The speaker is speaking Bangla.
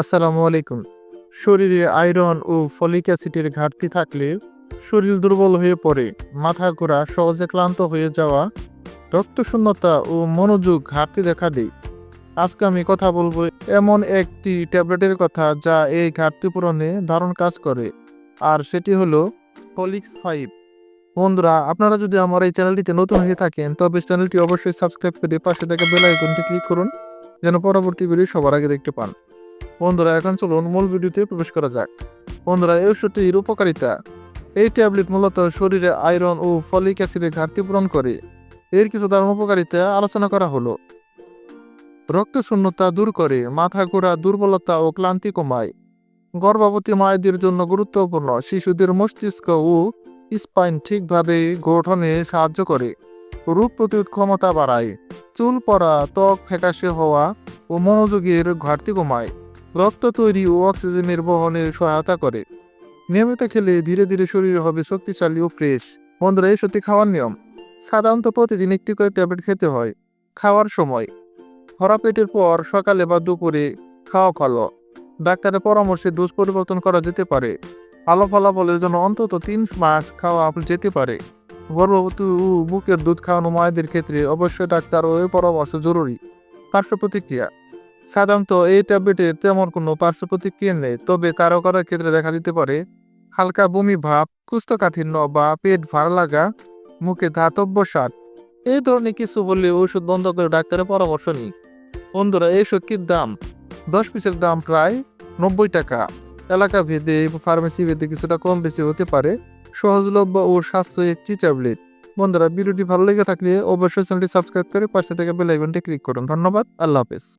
আসসালামু আলাইকুম। শরীরে আয়রন ও ফলিক অ্যাসিডের ঘাটতি থাকলে শরীর দুর্বল হয়ে পড়ে, মাথা ঘোরা, সহজে ক্লান্ত হয়ে যাওয়া, রক্তশূন্যতা ও মনোযোগ ঘাটতি দেখা দেয়। আজকে আমি কথা বলব এমন একটি ট্যাবলেটের কথা যা এই ঘাটতি পূরণে দারুণ কাজ করে, আর সেটি হলো ফলিক্স ফাইভ বন্ধুরা, আপনারা যদি আমার এই চ্যানেলটিতে নতুন হয়ে থাকেন, তবে চ্যানেলটি অবশ্যই সাবস্ক্রাইব করে পাশে থাকা বেল আইকনটি ক্লিক করুন, যেন পরবর্তী ভিডিও সবার আগে দেখতে পান। বন্ধুরা, এখন চলুন মূল ভিডিওতে প্রবেশ করা যাক। বন্ধুরা, এই ওষুধটির উপকারিতা এই ট্যাবলেট মূলত শরীরে আয়রন ও ফলিক অ্যাসিডের ঘাটতি পূরণ করে। এর কিছু দারুণ উপকারিতা আলোচনা করা হলো। রক্তশূন্যতা দূর করে, মাথা ঘোরা, দুর্বলতা ও ক্লান্তি কমায়। গর্ভবতী মায়েদের জন্য গুরুত্বপূর্ণ, শিশুদের মস্তিষ্ক ও স্পাইন ঠিকভাবে গঠনে সাহায্য করে। রোগ প্রতিরোধ ক্ষমতা বাড়ায়। চুল পড়া, ত্বক ফ্যাকাশে হওয়া ও মনোযোগের ঘাটতি কমায়। রক্ত তৈরি ও অক্সিজেনের বহনের সহায়তা করে। নিয়মিত খেলে ধীরে ধীরে শরীর হবে শক্তিশালী ও ফ্রেশ। বন্ধুরা, এই সত্যি খাওয়ার নিয়ম। সাধারণত প্রতিদিন একটি করে ট্যাবলেট খেতে হয়। খাওয়ার সময়। ভরা পেটের পর সকালে বা দুপুরে খাওয়া ভালো। ডাক্তারের পরামর্শে ডোজ পরিবর্তন করা যেতে পারে। ভালো ফলাফলের জন্য অন্তত তিন মাস খাওয়া যেতে পারে। গর্ভবতী ও বুকের দুধ খাওয়ানো মায়েদের ক্ষেত্রে অবশ্যই ডাক্তার ও পরামর্শ জরুরি। পার্শ্ব প্রতিক্রিয়া। সাধারণত এই ট্যাবলেটের তেমন কোনো পার্শ্ব প্রতিক্রিয়া নেই, তবে কারও কারও ক্ষেত্রে দেখা দিতে পারে, হালকা বমি ভাব, কুষ্ঠকাঠিন্য বা পেট ভার লাগা, মুখে ধাতব্য স্বাদ এই ধরনের কিছু বললে ওষুধ বন্ধ করে ডাক্তারের পরামর্শ নিন। বন্ধুরা, এই ওষুধটির দাম দশ পিসের দাম প্রায় নব্বই টাকা। এলাকা ভেদে, ফার্মেসি ভেদে কিছুটা কম বেশি হতে পারে। সহজলভ্য ও সাশ্রয়ী একটি ট্যাবলেট। বন্ধুরা, ভিডিওটি ভালো লেগে থাকলে অবশ্যই চ্যানেলটি সাবস্ক্রাইব করে পাশে থেকে বেল আইকনটি ক্লিক করুন। ধন্যবাদ, আল্লাহ হাফেজ।